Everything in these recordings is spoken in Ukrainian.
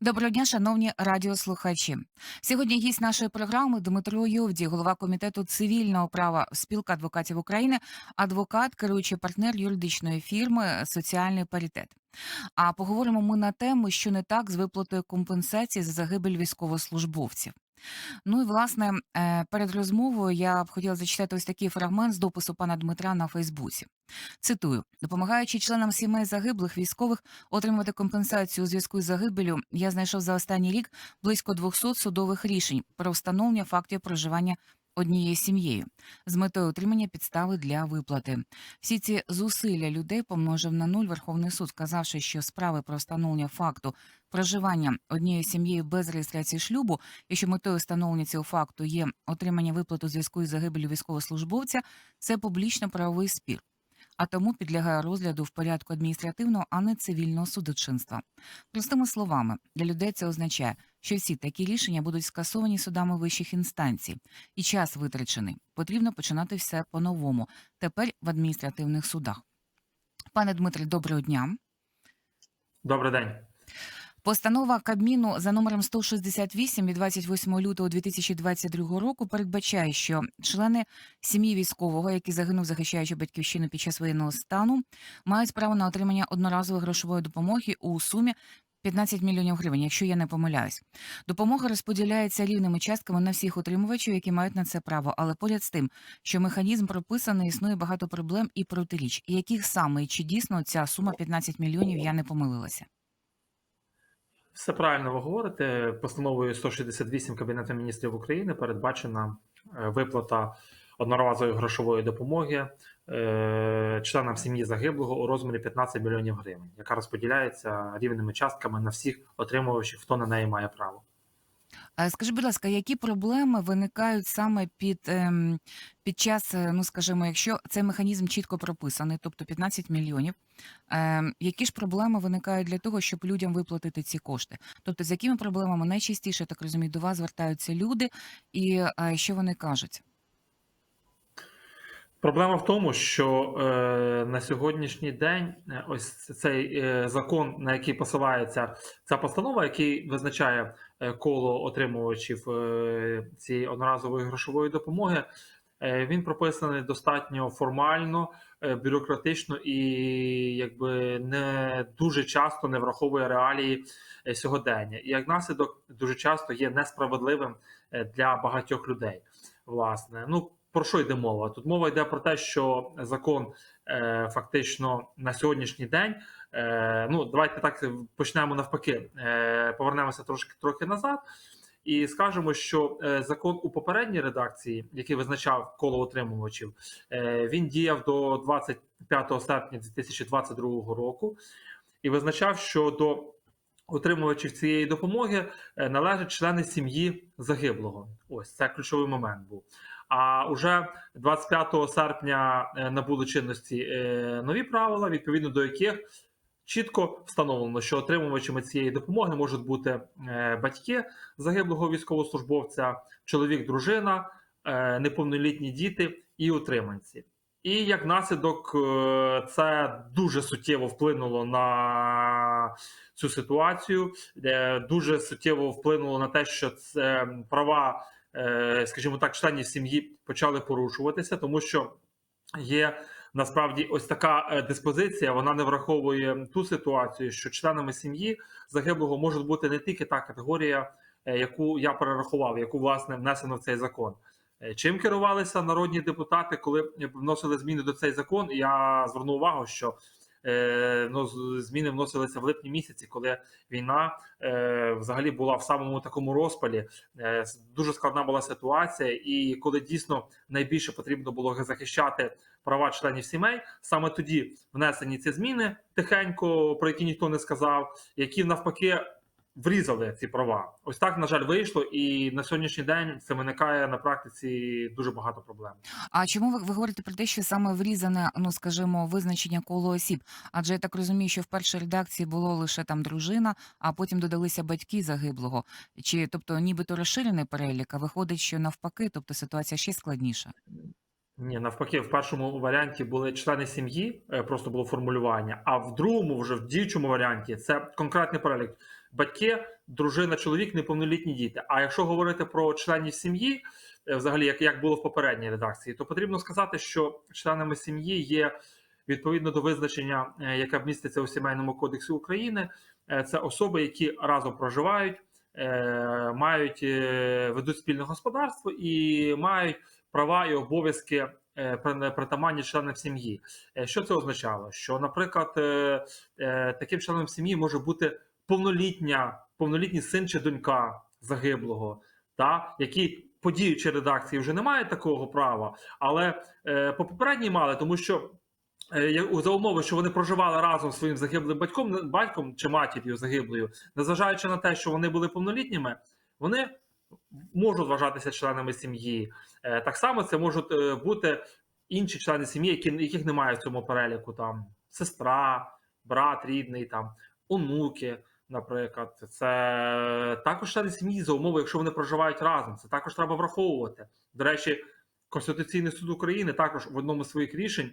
Доброго дня, шановні радіослухачі. Сьогодні гість нашої програми Дмитро Йовді, голова комітету цивільного права спілка адвокатів України, адвокат, керуючий партнер юридичної фірми Соціальний паритет. А поговоримо ми на тему, що не так з виплатою компенсації за загибель військовослужбовців. Ну і власне е, перед розмовою я б хотіла зачитати ось такий фрагмент з допису пана Дмитра на Фейсбуці. Цитую: допомагаючи членам сімей загиблих військових отримувати компенсацію у зв'язку з загибелю, я знайшов за останній рік близько 200 судових рішень про встановлення фактів проживання однією сім'єю з метою отримання підстави для виплати. Всі ці зусилля людей помножив на нуль Верховний суд, сказавши, що справи про встановлення факту проживання однією сім'єю без реєстрації шлюбу, якщо метою встановлення цього факту є отримання виплати у зв'язку із загибелю військовослужбовця, це публічно-правовий спір. А тому підлягає розгляду в порядку адміністративного, а не цивільного судочинства. Простими словами, для людей це означає, що всі такі рішення будуть скасовані судами вищих інстанцій, і час витрачений. Потрібно починати все по-новому. Тепер в адміністративних судах. Пане Дмитре, доброго дня. Добрий день. Постанова Кабміну за номером 168 від 28 лютого 2022 року передбачає, що члени сім'ї військового, який загинув, захищаючи батьківщину під час воєнного стану, мають право на отримання одноразової грошової допомоги у сумі 15 мільйонів гривень, якщо я не помиляюсь. Допомога розподіляється рівними частками на всіх отримувачів, які мають на це право. Але поряд з тим, що механізм прописаний, існує багато проблем і протиріч. І яких саме чи дійсно ця сума 15 мільйонів я не помилилася? Все правильно ви говорите. Постановою 168 Кабінету міністрів України передбачена е, виплата одноразової грошової допомоги е, членам сім'ї загиблого у розмірі 15 мільйонів гривень, яка розподіляється рівними частками на всіх отримувачів, хто на неї має право. Скажи, будь ласка, які проблеми виникають саме під, ем, під час, е, ну скажімо, якщо цей механізм чітко прописаний, тобто 15 мільйонів, ем, які ж проблеми виникають для того, щоб людям виплатити ці кошти? Тобто, з якими проблемами найчастіше, так розумію, до вас звертаються люди, і що вони кажуть? Проблема в тому, що е, на сьогоднішній день е, ось цей е, закон, на який посилається ця постанова, який визначає е, коло отримувачів цієї одноразової грошової допомоги, він прописаний достатньо формально, бюрократично і якби не дуже часто не враховує реалії сьогодення. І як наслідок дуже часто є несправедливим для багатьох людей. Власне, ну про що йде мова? Тут мова йде про те, що закон е, фактично на сьогоднішній день. Е, ну, давайте так почнемо навпаки, е, повернемося трошки трохи назад. І скажемо, що е, закон у попередній редакції, який визначав коло отримувачів, е, він діяв до 25 серпня 2022 року і визначав, що до отримувачів цієї допомоги е, належать члени сім'ї загиблого. Ось це ключовий момент був. А уже 25 серпня е, набули чинності е, нові правила, відповідно до яких чітко встановлено, що отримувачами цієї допомоги можуть бути е, батьки загиблого військовослужбовця, чоловік, дружина, неповнолітні діти і утриманці. І як наслідок, це дуже суттєво вплинуло на цю ситуацію, дуже суттєво вплинуло на те, що це права скажімо так, членів сім'ї почали порушуватися, тому що є насправді ось така е, диспозиція. Вона не враховує ту ситуацію, що членами сім'ї загиблого може бути не тільки та категорія, е, яку я перерахував, яку власне внесено в цей закон. Е, Чим керувалися народні депутати, коли вносили зміни до цей закон? Я звернув увагу, що е, ну, зміни вносилися в липні місяці, коли війна е, взагалі була в самому такому розпалі. Е, дуже складна була ситуація, і коли дійсно найбільше потрібно було захищати права членів сімей, саме тоді внесені ці зміни тихенько, про які ніхто не сказав, які навпаки. Врізали ці права. Ось так, на жаль, вийшло, і на сьогоднішній день це виникає на практиці дуже багато проблем. А чому ви, ви говорите про те, що саме врізане, ну скажімо, визначення коло осіб? Адже я так розумію, що в першій редакції було лише там дружина, а потім додалися батьки загиблого. Чи тобто, нібито розширений перелік, а виходить, що навпаки, тобто ситуація ще складніша. Ні, навпаки, в першому варіанті були члени сім'ї, е, просто було формулювання. А в другому, вже в діючому варіанті, це конкретний перелік батьки, дружина, чоловік, неповнолітні діти. А якщо говорити про членів сім'ї, е, взагалі, як, як було в попередній редакції, то потрібно сказати, що членами сім'ї є відповідно до визначення, е, яке міститься у сімейному кодексі України. е, Це особи, які разом проживають, мають ведуть спільне господарство і мають права і обов'язки притаманні членам сім'ї. Що це означало? Що, наприклад, таким членом сім'ї може бути повнолітня, повнолітній син чи донька загиблого, та, які по діючій редакції вже не мають такого права, але е, по попередній мали, тому що. е, За умови, що вони проживали разом зі своїм загиблим батьком, батьком чи матір'ю загиблою, незважаючи на те, що вони були повнолітніми, вони можуть вважатися членами сім'ї. Е, Так само це можуть е, бути інші члени сім'ї, які, яких немає в цьому переліку. Там сестра, брат рідний, там онуки, наприклад. Це також члени сім'ї за умови, якщо вони проживають разом. Це також треба враховувати. До речі, Конституційний суд України також в одному з своїх рішень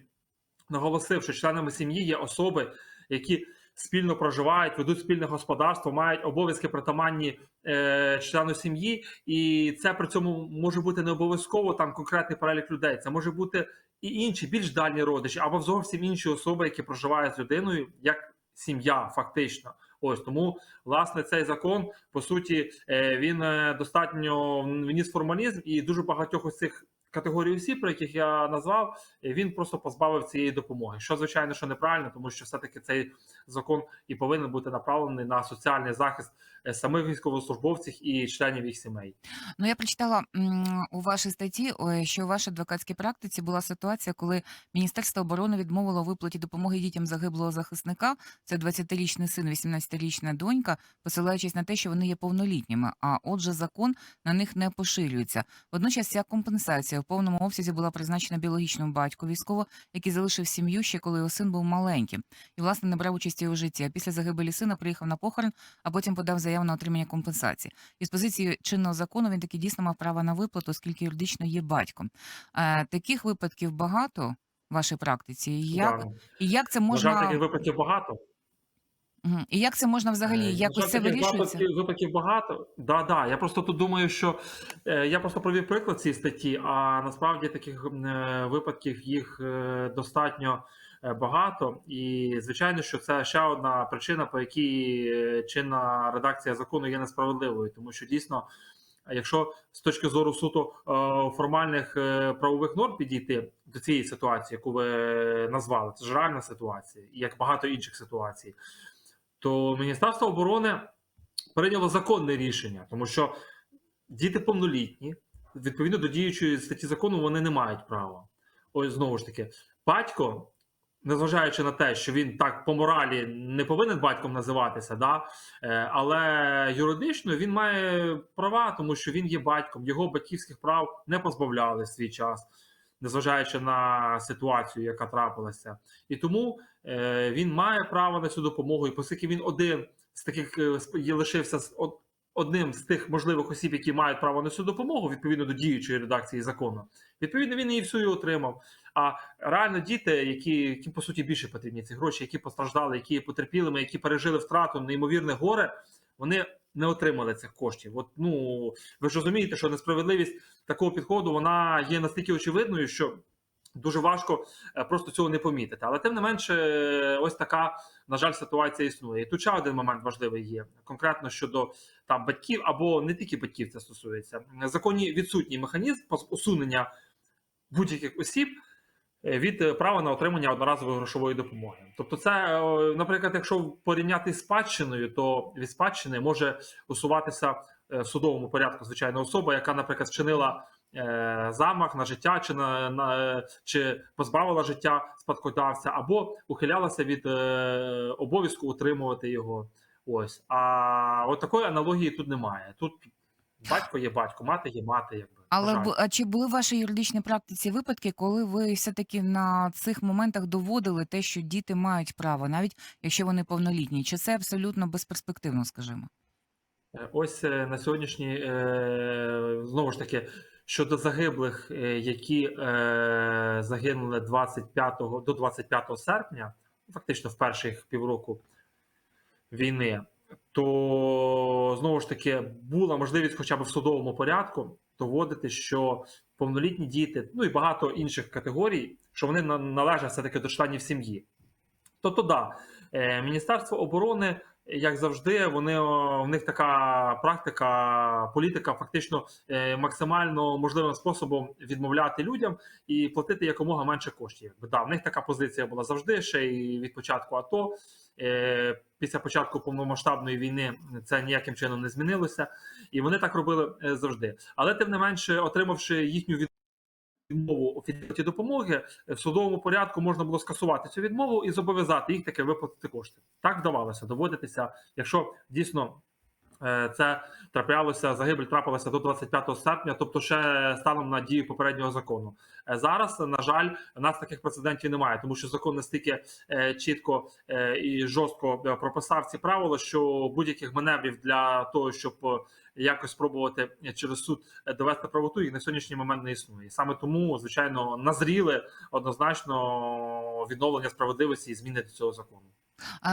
наголосив, що членами сім'ї є особи, які спільно проживають, ведуть спільне господарство, мають обов'язки притаманні е, члену сім'ї, і це при цьому може бути не обов'язково там конкретний перелік людей. Це може бути і інші, більш дальні родичі, або зовсім інші особи, які проживають з людиною, як сім'я, фактично. Ось тому власне цей закон по суті е, він е, достатньо вніс формалізм, і дуже багатьох ось цих категорій осіб, про яких я назвав, е, він просто позбавив цієї допомоги. Що звичайно, що неправильно, тому що все-таки цей закон і повинен бути направлений на соціальний захист самих військовослужбовців і членів їх сімей. Ну, я прочитала у вашій статті, що у вашій адвокатській практиці була ситуація, коли Міністерство оборони відмовило виплаті допомоги дітям загиблого захисника. Це 20-річний син, 18-річна донька, посилаючись на те, що вони є повнолітніми. А отже, закон на них не поширюється. Водночас ця компенсація в повному обсязі була призначена біологічному батьку військово, який залишив сім'ю ще коли його син був маленьким і власне не брав участі у житті. А після загибелі сина приїхав на похорон, а потім подав заяву на отримання компенсації. І з позиції чинного закону він таки дійсно мав право на виплату, оскільки юридично є батьком. Е, таких випадків багато в вашій практиці. І як, Да. і як це На жаль, таких випадків багато. І як це можна Е, взагалі якось це вирішується? випадків, випадків багато. Да, да. Я просто тут думаю, що е, я просто провів приклад цієї статті, а насправді таких е, випадків їх е, достатньо е, багато. І звичайно, що це ще одна причина, по якій е, чинна редакція закону є несправедливою, тому що дійсно. А Якщо з точки зору суто е, формальних е, правових норм підійти до цієї ситуації, яку ви назвали, це ж реальна ситуація, і як багато інших ситуацій, то Міністерство оборони прийняло законне рішення, тому що діти повнолітні, відповідно до діючої статті закону, вони не мають права. Ось знову ж таки, батько, незважаючи на те, що він так по моралі не повинен батьком називатися, да, е, але юридично він має права, тому що він є батьком, його батьківських прав не позбавляли в свій час. Незважаючи на ситуацію, яка трапилася, і тому е, він має право на цю допомогу. І оскільки він один з таких е, лишився одним з тих можливих осіб, які мають право на цю допомогу відповідно до діючої редакції закону, відповідно він її всю і отримав. А реально діти, які, які по суті більше потрібні ці гроші, які постраждали, які є потерпілими, які пережили втрату, неймовірне горе, вони не отримали цих коштів. От ну ви ж розумієте, що несправедливість такого підходу вона є настільки очевидною, що дуже важко е, просто цього не помітити. Але тим не менше, ось така, на жаль, ситуація існує. І тут ще один момент важливий є конкретно щодо там батьків або не тільки батьків це стосується. В законі відсутній механізм усунення будь-яких осіб. е, Від е, права на отримання одноразової грошової допомоги, тобто, це, наприклад, якщо порівняти з спадщиною, то від спадщини може усуватися в судовому порядку звичайно особа, яка, наприклад, вчинила замах на життя, чи на, на чи позбавила життя спадкодавця, або ухилялася від е, обов'язку утримувати його. Ось а от такої аналогії тут немає. Тут батько є батько, мати є мати, якби Але а чи були в вашій юридичній практиці випадки, коли ви все-таки на цих моментах доводили те, що діти мають право, навіть якщо вони повнолітні? Чи це абсолютно безперспективно, скажімо? Е, Ось е, на сьогоднішній е, знову ж таки щодо загиблих, е, які е, загинули 25 до 25 серпня, фактично в перших півроку війни, то знову ж таки була можливість, хоча б в судовому порядку, доводити, що повнолітні діти, ну і багато інших категорій, що вони на- належать все-таки до членів сім'ї. Тобто, да, е, Міністерство оборони, як завжди, вони в них така практика, політика фактично е, максимально можливим способом відмовляти людям і платити якомога менше коштів. Да, в них така позиція була завжди, ще й від початку АТО. Е, Після початку повномасштабної війни це ніяким чином не змінилося, і вони так робили е, завжди. Але тим не менше, отримавши їхню від- відмову відповіді допомоги, е, в судовому порядку можна було скасувати цю відмову і зобов'язати їх таки виплатити кошти. Так вдавалося доводитися, якщо дійсно. е, Це траплялося, загибель трапилася до 25 серпня, тобто ще станом на дію попереднього закону. Е, Зараз, на жаль, нас таких прецедентів немає, тому що закон настільки чітко і жорстко прописав ці правила, що будь-яких маневрів для того, щоб якось спробувати через суд е, довести правоту, їх на сьогоднішній момент не існує. І саме тому, звичайно, назріли однозначно відновлення справедливості і зміни до цього закону.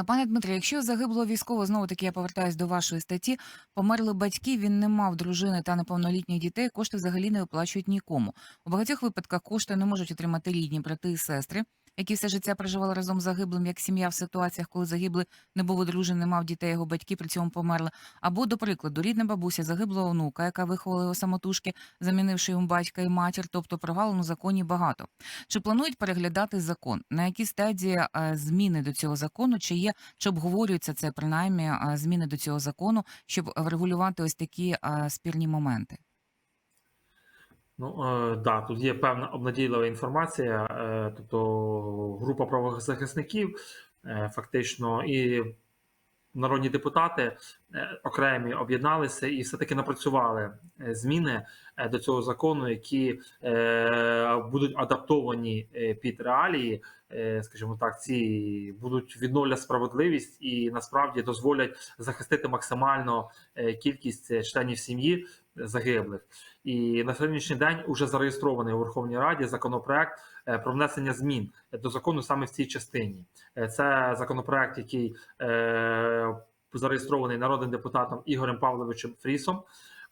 Пане Дмитре, якщо загибло військово, знову таки я повертаюсь до вашої статті, померли батьки, він не мав дружини та неповнолітніх дітей, кошти взагалі не виплачують нікому. У багатьох випадках кошти не можуть отримати рідні брати і сестри, які все життя проживали разом з загиблим, як сім'я в ситуаціях, коли загиблий не був одружений, не мав дітей, його батьки при цьому померли. Або, до прикладу, рідна бабуся загиблого онука, яка виховала його самотужки, замінивши йому батька і матір, тобто провалу у законі багато. Чи планують переглядати закон? На якій стадії е, зміни до цього закону? Чи є чи обговорюється це принаймні е, зміни до цього закону, щоб врегулювати ось такі е, спірні моменти? Ну е, да, тут є певна обнадійлива інформація. Е, тобто група правозахисників, е, фактично, і народні депутати окремі об'єдналися і все-таки напрацювали е, зміни е, до цього закону, які е, будуть адаптовані е, під реалії, е, скажімо так, ці будуть відновлять справедливість і насправді дозволять захистити максимально е, кількість е, членів сім'ї загиблих. І на сьогоднішній день уже зареєстрований у Верховній Раді законопроект е, про внесення змін до закону саме в цій частині. Е, Це законопроект, який е, зареєстрований народним депутатом Ігорем Павловичем Фрісом.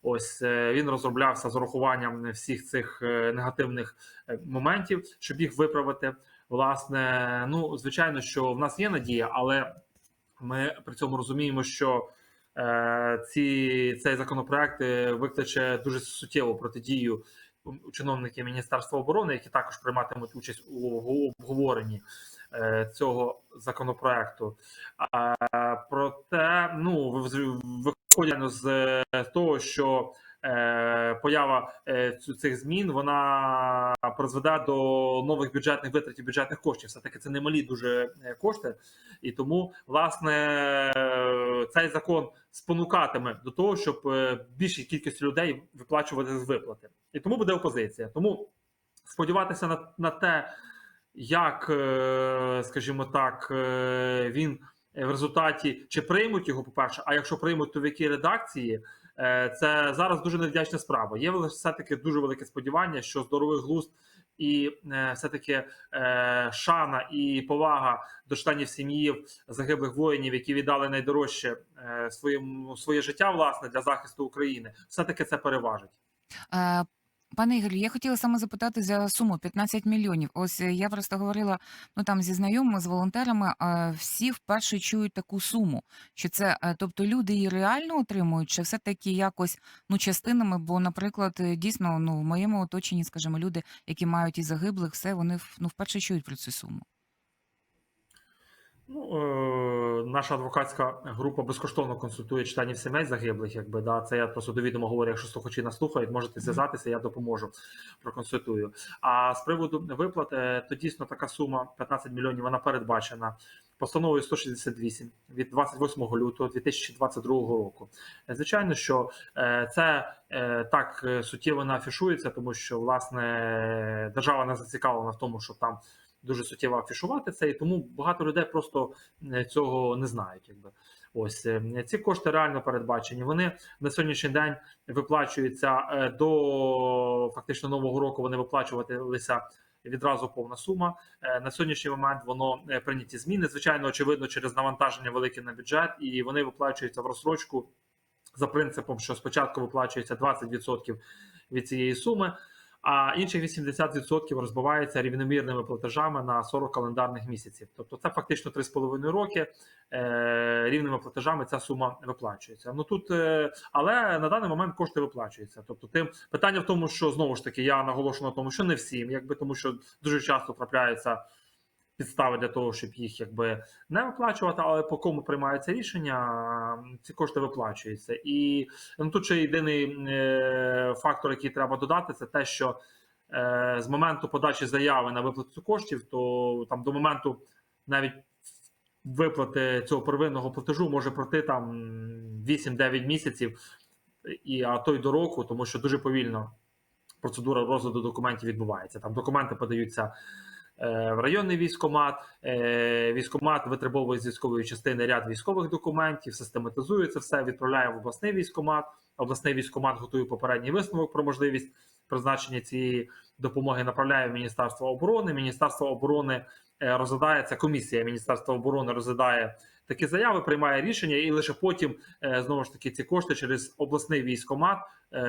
Ось е, він розроблявся з урахуванням всіх цих е, негативних е, моментів, щоб їх виправити. Власне, ну звичайно, що в нас є надія, але ми при цьому розуміємо, що ці, цей законопроект викличе дуже суттєву протидію у чиновників Міністерства оборони, які також прийматимуть участь у обговоренні е, цього законопроекту. А, проте, ну ви- виходячи з е, того, що е, поява е, цих змін вона призведе до нових бюджетних витратів бюджетних коштів. Все таки це немалі дуже е, кошти, і тому власне е, цей закон спонукатиме до того, щоб е, більшій кількості людей виплачувати з виплати, і тому буде опозиція. Тому сподіватися на, на те, як, е, скажімо так, е, він в результаті чи приймуть його, по-перше, а якщо приймуть, то в якій редакції, е, це зараз дуже невдячна справа. Є все-таки дуже велике сподівання, що здоровий глузд і е, все-таки е, шана і повага до членів сім'ї загиблих воїнів, які віддали найдорожче своєму своє життя власне для захисту України, все-таки це переважить. Пане Ігорю, я хотіла саме запитати за суму 15 мільйонів. Ось е, я просто говорила ну там зі знайомими, з волонтерами. Всі вперше чують таку суму. Що це, е, тобто люди її реально отримують, чи все таки якось ну частинами? Бо, наприклад, е, дійсно, ну в моєму оточенні, скажімо, люди, які мають і загиблих, все вони ну вперше чують про цю суму. Ну, е, наша адвокатська група безкоштовно консультує членів сімей загиблих. Якби да, це я просто довідомо говорю. Якщо слухачі нас слухають, можете зв'язатися, я допоможу, проконсультую. А з приводу виплат, е, то дійсно така сума 15 мільйонів. Вона передбачена постановою 168 від 28 лютого 2022 року. Е, Звичайно, що е, це е, так суттєво не афішується, тому що власне держава не зацікавлена в тому, щоб там дуже суттєво афішувати це, і тому багато людей просто е, цього не знають. Якби ось е, ці кошти реально передбачені. Вони на сьогоднішній день виплачуються е, до фактично нового року. Вони виплачувалися відразу повна сума. На сьогоднішній момент воно прийняті зміни. Звичайно, очевидно, через навантаження велике на бюджет, і вони виплачуються в розсрочку за принципом, що спочатку виплачується 20% від цієї суми, а інших 80% розбивається рівномірними платежами на 40 календарних місяців. Тобто це фактично 3,5 роки. Е, рівними платежами ця сума виплачується. Ну тут, е, але на даний момент кошти виплачуються. Тобто, тим питання в тому, що знову ж таки я наголошую на тому, що не всім, якби тому, що дуже часто трапляються підстави для того, щоб їх якби не виплачувати, але по кому приймається рішення, ці кошти виплачуються. І ну, тут ще єдиний е, фактор, який треба додати, це те, що е, з моменту подачі заяви на виплату коштів, то там до моменту навіть виплати цього первинного платежу може пройти там 8-9 місяців, і а то й до року, тому що дуже повільно процедура розгляду документів відбувається. Там документи подаються в районний військомат, е, військомат витребовує з військової частини ряд військових документів, систематизує це все, відправляє в обласний військомат. Обласний військомат готує попередній висновок про можливість призначення цієї допомоги, направляє в Міністерство оборони. Міністерство оборони е, розглядає це комісія Міністерства оборони розглядає такі заяви, приймає рішення, і лише потім е, знову ж таки ці кошти через обласний військомат е,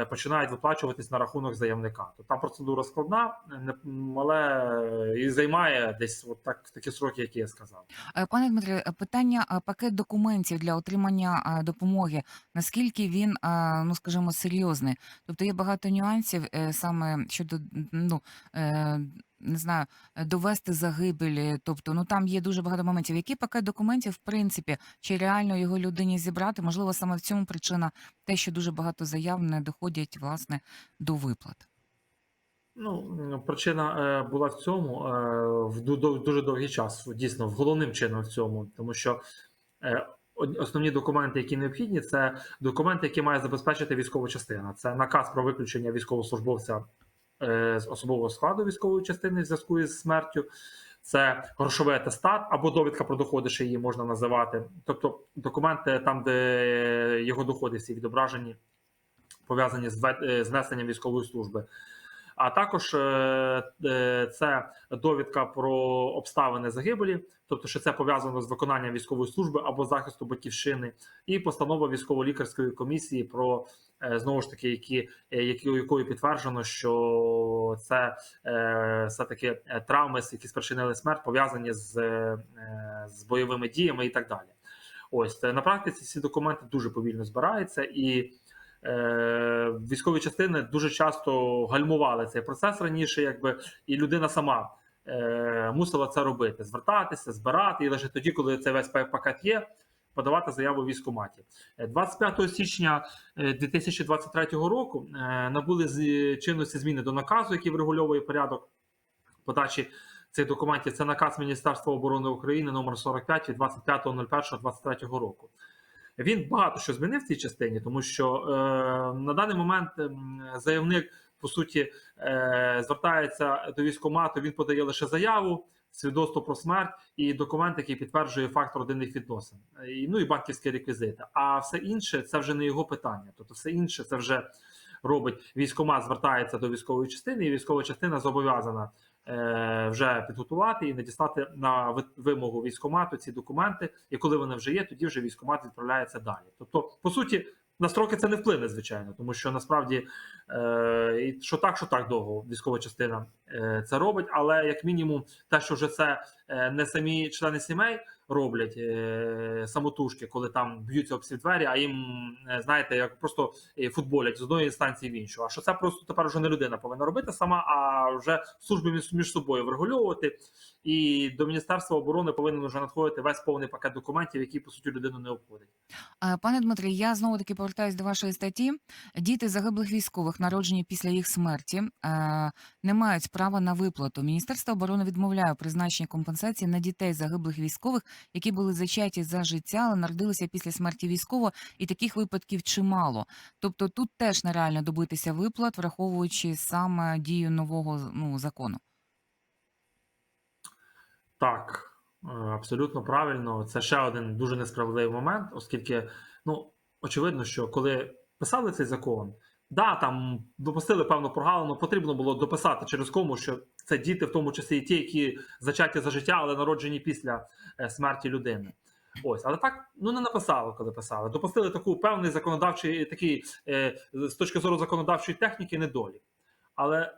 починають виплачуватись на рахунок заявника. То там процедура складна, не- але і займає десь от так такі сроки, які я сказав. Е, Пане Дмитре, е, питання е, пакет документів для отримання е, допомоги. Наскільки він, е, ну скажімо, серйозний? Тобто є багато нюансів е, саме щодо ну е, не знаю, е, довести загибелі. Тобто, ну там є дуже багато моментів. Який пакет документів, в принципі, чи реально його людині зібрати? Можливо, саме в цьому причина те, що дуже багато заяв не доходять власне до виплат. Ну, причина е, була в цьому е, в дуже довгий час, дійсно, головним чином в цьому, тому що основні документи, які необхідні, це документи, які має забезпечити військова частина. Це наказ про виключення військовослужбовця з особового складу військової частини в зв'язку із смертю. Це грошовий атестат або довідка про доходи, що її можна називати. Тобто документи там, де його доходи всі відображені, пов'язані з е, з несенням військової служби. А також е, е, це довідка про обставини загибелі, тобто, що це пов'язано з виконанням військової служби або захисту батьківщини, і постанова військово-лікарської комісії про е, знову ж таки, які, якою підтверджено, що це все таки травми, які спричинили смерть, пов'язані з, з бойовими діями і так далі. Ось на практиці ці документи дуже повільно збираються і. Е, військові частини дуже часто гальмували цей процес раніше, якби і людина сама е, мусила це робити: звертатися, збирати, і лише тоді, коли цей весь пак- пакет є, подавати заяву в військкоматі. Е, 25 січня е, 2023 року набули з чинності зміни до наказу, який врегульовує порядок подачі цих документів. Це наказ Міністерства оборони України номер 45 від 25.01.23 року. Він багато що змінив в цій частині, тому що е, на даний момент ем, заявник по суті е, звертається до військкомату, він подає лише заяву, свідоцтво про смерть і документ, який підтверджує факт родинних відносин, і, ну і банківські реквізити. А все інше це вже не його питання. Тобто, все інше це вже робить військкомат, звертається до військової частини, і військова частина зобов'язана вже підготувати і надіслати на ви- вимогу військкомату ці документи. І коли вони вже є, тоді вже військкомат відправляється далі. Тобто, по суті, на строки це не вплине, звичайно, тому що насправді е, що так, що так довго військова частина е, це робить, але як мінімум, те, що вже це е, не самі члени сімей роблять е, самотужки, коли там б'ються об всі двері, а їм е, знаєте, як просто е, футболять з одної інстанції в іншу. А що це просто тепер вже не людина повинна робити сама, а вже служби між, собою врегульовувати. І до міністерства оборони повинен вже надходити весь повний пакет документів, які по суті людину не обходять. Е, Пане Дмитре, я знову таки повертаюсь до вашої статті. Діти загиблих військових, народжені після їх смерті, не мають права на виплату. Міністерство оборони відмовляє у призначенні компенсації на дітей загиблих військових, які були зачаті за життя, але народилися після смерті військового, і таких випадків чимало. Тобто тут теж нереально добитися виплат, враховуючи саме дію нового ну, закону. Так, е, абсолютно правильно. Це ще один дуже несправедливий момент, оскільки, ну, очевидно, що коли писали цей закон, Да, там допустили певну прогалину, потрібно було дописати через кому, що це діти, в тому числі і ті, які зачаті за життя, але народжені після е, смерті людини. Ось, але так ну не написали, коли писали. Допустили таку певний законодавчий, такий е, з точки зору законодавчої техніки, недолік. Але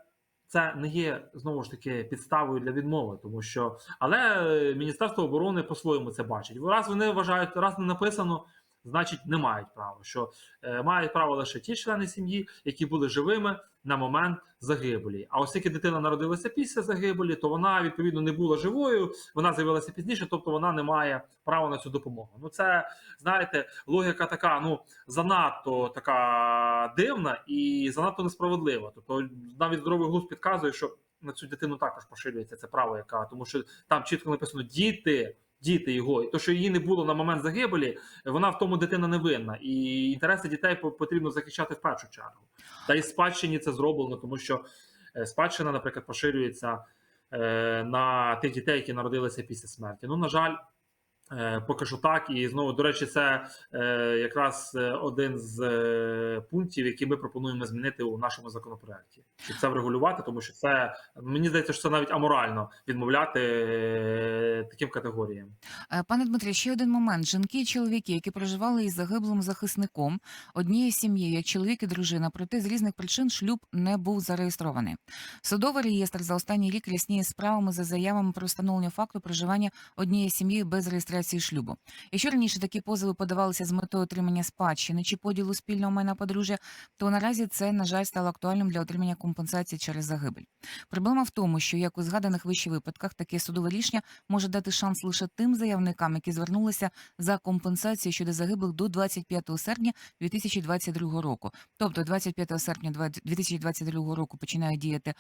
це не є знову ж таки підставою для відмови, тому що але е, Міністерство оборони по-своєму це бачить. Раз вони вважають, раз не написано, значить не мають права. Що е, мають право лише ті члени сім'ї, які були живими на момент загибелі. А оскільки дитина народилася після загибелі, то вона відповідно не була живою, вона з'явилася пізніше, тобто вона не має права на цю допомогу. Ну це знаєте, логіка така, ну занадто така дивна і занадто несправедлива. Тобто навіть здоровий глузд підказує, що на цю дитину також поширюється це право, яка тому що там чітко написано діти. Діти його, і то, що її не було на момент загибелі, вона в тому дитина не винна. І інтереси дітей потрібно захищати в першу чергу. Та й спадщині це зроблено, тому що е, спадщина, наприклад, поширюється е, на тих дітей, які народилися після смерті. Ну, на жаль, е, поки що так. І знову, до речі, це е, якраз один з е, пунктів, які ми пропонуємо змінити у нашому законопроекті. Щоб це врегулювати, тому що це мені здається, що це навіть аморально відмовляти таким категоріям. Е, Пане Дмитре, ще один момент. Жінки і чоловіки, які проживали із загиблим захисником однією сім'єю, як чоловік і дружина, проте з різних причин шлюб не був зареєстрований. Судовий реєстр за останній рік рясніє справами за заявами про встановлення факту проживання однієї сім'ї без реєстрації шлюбу. Якщо раніше такі позови подавалися з метою отримання спадщини чи поділу спільного майна подружжя, то наразі це, на жаль, стало актуальним для отримання компенсації через загибель. Проблема в тому, що як у згаданих вище випадках, таке судове рішення може дати шанс лише тим заявникам, які звернулися за компенсацією щодо загиблих до 25 серпня 2022 року. Тобто 25 серпня 2022 року починає діяти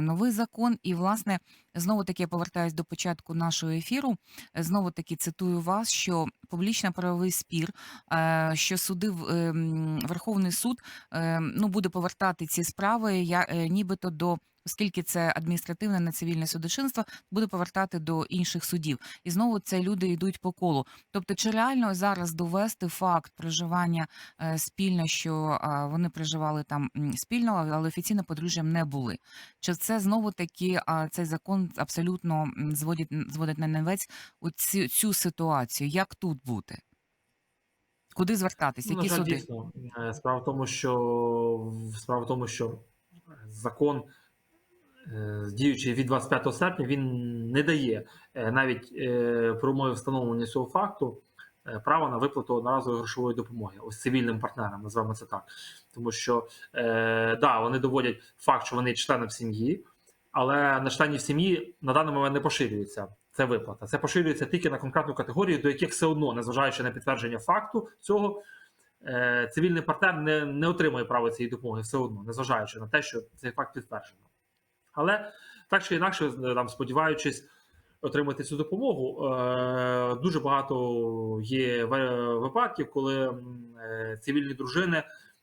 новий закон. І, власне, знову таки я повертаюсь до початку нашого ефіру. Знову таки цитую вас, що публічно-правовий спір, е, що суди ем, Верховний суд е, ну, буде повертати ці справи, я, е, нібито до. Оскільки це адміністративне не цивільне судочинство, буде повертати до інших судів, і знову це люди йдуть по колу. Тобто, чи реально зараз довести факт проживання е, спільно, що вони проживали там спільно, але офіційно подружжям не були? Чи це знову таки а, цей закон абсолютно зводить зводить на невець у цю, цю ситуацію? Як тут бути? Куди звертатись? Ну, Які жаль, суди? дійсно. Е, Справа в тому, що справа в тому, що закон, діючий від 25 серпня, він не дає е, навіть е, при умові встановлення цього факту е, права на виплату одноразової грошової допомоги ось цивільним партнерам, називаємо це так. Тому що е, да, вони доводять факт, що вони є членом сім'ї, але на членів сім'ї на даний момент не поширюється. Це виплата. Це поширюється тільки на конкретну категорію, до яких все одно, незважаючи на підтвердження факту цього, е, цивільний партнер не, не отримує право цієї допомоги все одно, незважаючи на те, що цей факт підтверджено. Але так чи інакше, е, там, сподіваючись отримати цю допомогу, е, дуже багато є ви- випадків, коли е, цивільні дружини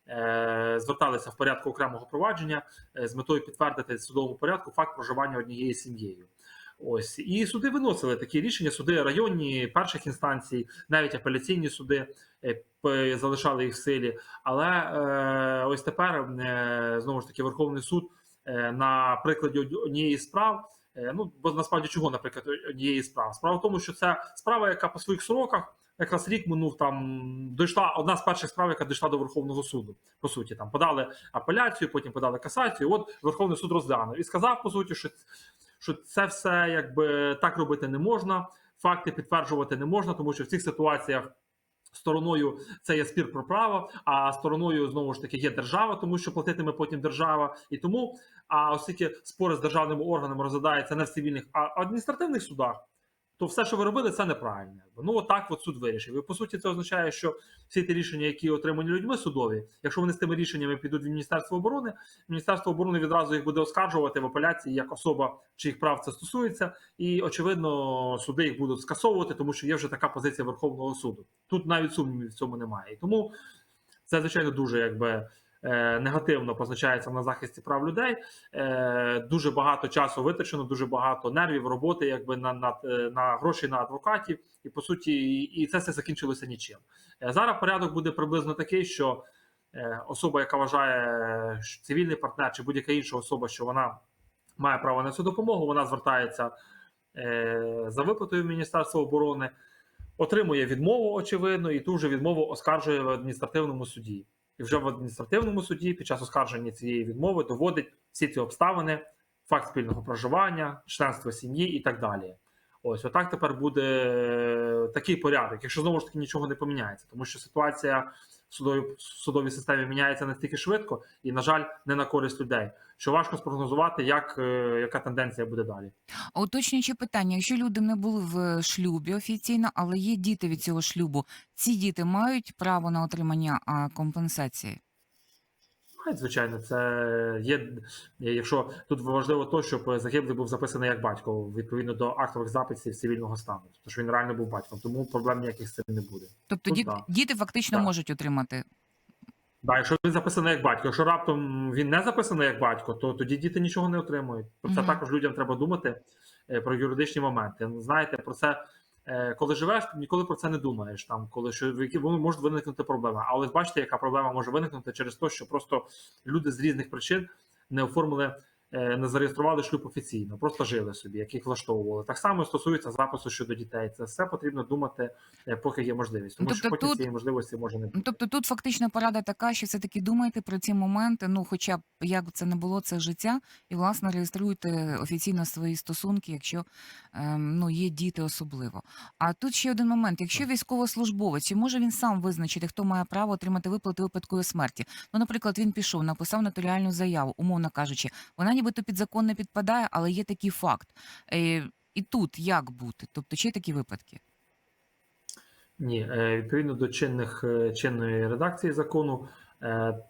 е, зверталися в порядку окремого провадження е, з метою підтвердити в судовому порядку факт проживання однією сім'єю. Ось і суди виносили такі рішення. Суди районні перших інстанцій, навіть апеляційні суди е, залишали їх в силі. Але е, ось тепер е, знову ж таки Верховний суд е, на прикладі однієї справ. е, Ну бо насправді чого, наприклад, однієї справ? Справа в тому, що це справа, яка по своїх сроках. Якраз рік минув там дійшла одна з перших справ, яка дійшла до Верховного суду. По суті, там подали апеляцію, потім подали касацію. От Верховний суд розглянув і сказав по суті, що що це все якби так робити не можна, факти підтверджувати не можна, тому що в цих ситуаціях. Стороною це є спір про право, а стороною знову ж таки є держава, тому що платитиме потім держава. І тому, а оскільки спори з державними органами розглядаються не в цивільних, а адміністративних судах, то все, що ви робили, це неправильно. Ну отак от суд вирішив. І по суті, це означає, що всі ті рішення, які отримані людьми судові, якщо вони з тими рішеннями підуть в Міністерство оборони, Міністерство оборони відразу їх буде оскаржувати в апеляції як особа, чиїх прав це стосується, і очевидно, суди їх будуть скасовувати, тому що є вже така позиція Верховного суду. Тут навіть сумнівів в цьому немає. І тому це звичайно дуже якби. Е, Негативно позначається на захисті прав людей. Е, Дуже багато часу витрачено, дуже багато нервів, роботи, якби на на, на гроші на адвокатів, і по суті, і, це все закінчилося нічим. Е, Зараз порядок буде приблизно такий, що е, особа, яка вважає що цивільний партнер чи будь-яка інша особа, що вона має право на цю допомогу, вона звертається е, за виплатою в Міністерство оборони, отримує відмову, очевидно, і ту же відмову оскаржує в адміністративному суді. І вже в адміністративному суді під час оскарження цієї відмови доводить всі ці обставини, факт спільного проживання, членство сім'ї і так далі. Ось отак тепер буде е, такий порядок, якщо знову ж таки нічого не поміняється, тому що ситуація в судовій, системи міняється настільки швидко і, на жаль, не на користь людей, що важко спрогнозувати, як, е, яка тенденція буде далі. Уточнюючи питання: якщо люди не були в шлюбі офіційно, але є діти від цього шлюбу, ці діти мають право на отримання компенсації? Звичайно, це є. Якщо тут важливо то, щоб загиблий був записаний як батько відповідно до актових записів цивільного стану, тобто що він реально був батьком, тому проблем ніяких з цим не буде. Тобто Ну, діти, так. діти фактично Так. можуть отримати. Да, якщо він записаний як батько, якщо раптом він не записаний як батько, то тоді діти нічого не отримують. Про це Мгм. також людям треба думати е, про юридичні моменти. Знаєте, про це. Е, Коли живеш, ніколи про це не думаєш. Там коли що в які можуть виникнути проблеми. Але бачите, яка проблема може виникнути через те, що просто люди з різних причин не оформили, не зареєстрували шлюб офіційно, просто жили собі, яких влаштовували. Так само стосується запису щодо дітей. Це все потрібно думати, е, поки є можливість, тому Ну, що тобто потім тут- цієї можливості може не бути. Ну, Тобто тут фактично порада така, що все-таки думайте про ці моменти, ну хоча б як б це не було, це життя, і власне реєструйте офіційно свої стосунки, якщо ем, ну, є діти особливо. А тут ще один момент: якщо військовослужбовець, чи може він сам визначити, хто має право отримати виплати його смерті? Ну, наприклад, він пішов, написав нотаріальну заяву, умовно кажучи, вона нібито під закон не підпадає, але є такий факт. Е, і тут як бути? Тобто, чи є такі випадки? Ні, е, відповідно до чинних е, чинної редакції закону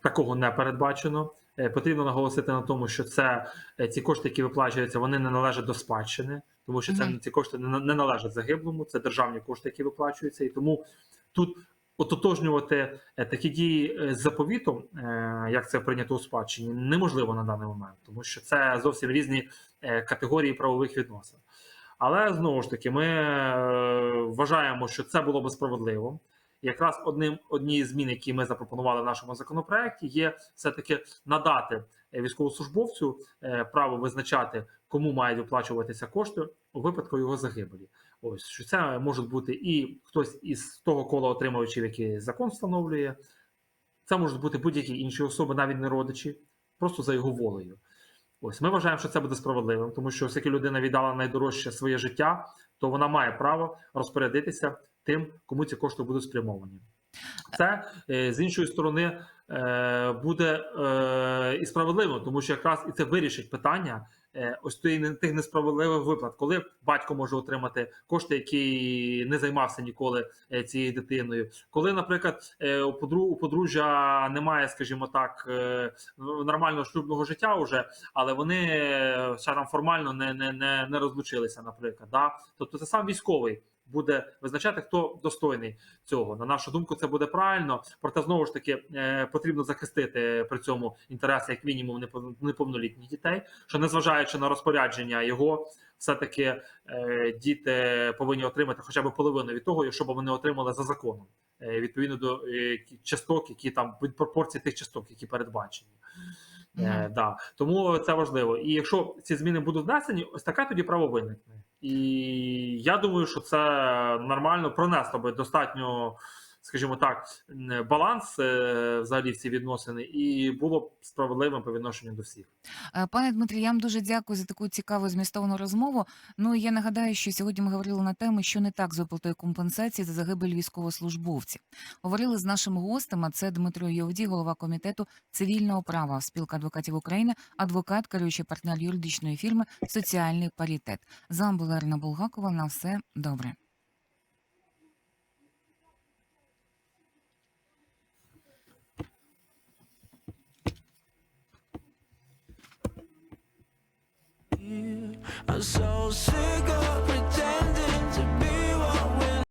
такого не передбачено. Потрібно наголосити на тому, що це ці кошти, які виплачуються, вони не належать до спадщини, тому що це Мгм. ці кошти не, не належать загиблому, це державні кошти, які виплачуються, і тому тут ототожнювати е, такі дії е, з заповітом, е, як це прийнято у спадщині, неможливо на даний момент, тому що це зовсім різні категорії правових відносин. Але знову ж таки, ми вважаємо, що це було би справедливо. Якраз одним однією змін, які ми запропонували в нашому законопроекті, є все-таки надати е, військовослужбовцю право визначати, кому мають виплачуватися кошти у випадку його загибелі. Ось що це може бути і хтось із того кола отримувачів, які закон встановлює. Це можуть бути будь-які інші особи, навіть не родичі, просто за його волею. Ось ми вважаємо, що це буде справедливим, тому що оскільки людина віддала найдорожче своє життя, то вона має право розпорядитися тим, кому ці кошти будуть спрямовані. Це е, з іншої сторони буде е, і справедливо, тому що якраз і це вирішить питання е, ось тих несправедливих виплат, коли батько може отримати кошти, які не займався ніколи е, цією дитиною. Коли, наприклад, е, у подру- подружжя немає, скажімо так, е, нормального шлюбного життя вже, але вони е, ще там формально не, не, не, не розлучилися, наприклад. Да? Тобто це сам військовий буде визначати, хто достойний цього. На нашу думку, це буде правильно. Проте знову ж таки е, потрібно захистити при цьому інтереси як мінімум непов- неповнолітніх дітей, що незважаючи на розпорядження його, все-таки е, діти повинні отримати хоча б половину від того, якщо б вони отримали за законом, е, відповідно до часток, які там від пропорції тих часток, які передбачені. Е, Мгм. да. Тому це важливо. І якщо ці зміни будуть внесені, ось таке тоді право виникне. І я думаю, що це нормально пронесло би достатньо, скажімо так, баланс е, взагалі ці відносини, і було б справедливим по відношенню до всіх. Е, Пане Дмитрі, я вам дуже дякую за таку цікаву змістовну розмову. Ну я нагадаю, що сьогодні ми говорили на теми, що не так з виплатою компенсації за загибель військовослужбовців. Говорили з нашим гостем. А це Дмитро Євдій, голова комітету цивільного права спілка адвокатів України, адвокат, керуючий партнер юридичної фірми Соціальний паритет. З вами була Ірина Булгакова. На все добре. I'm so sick of pretending.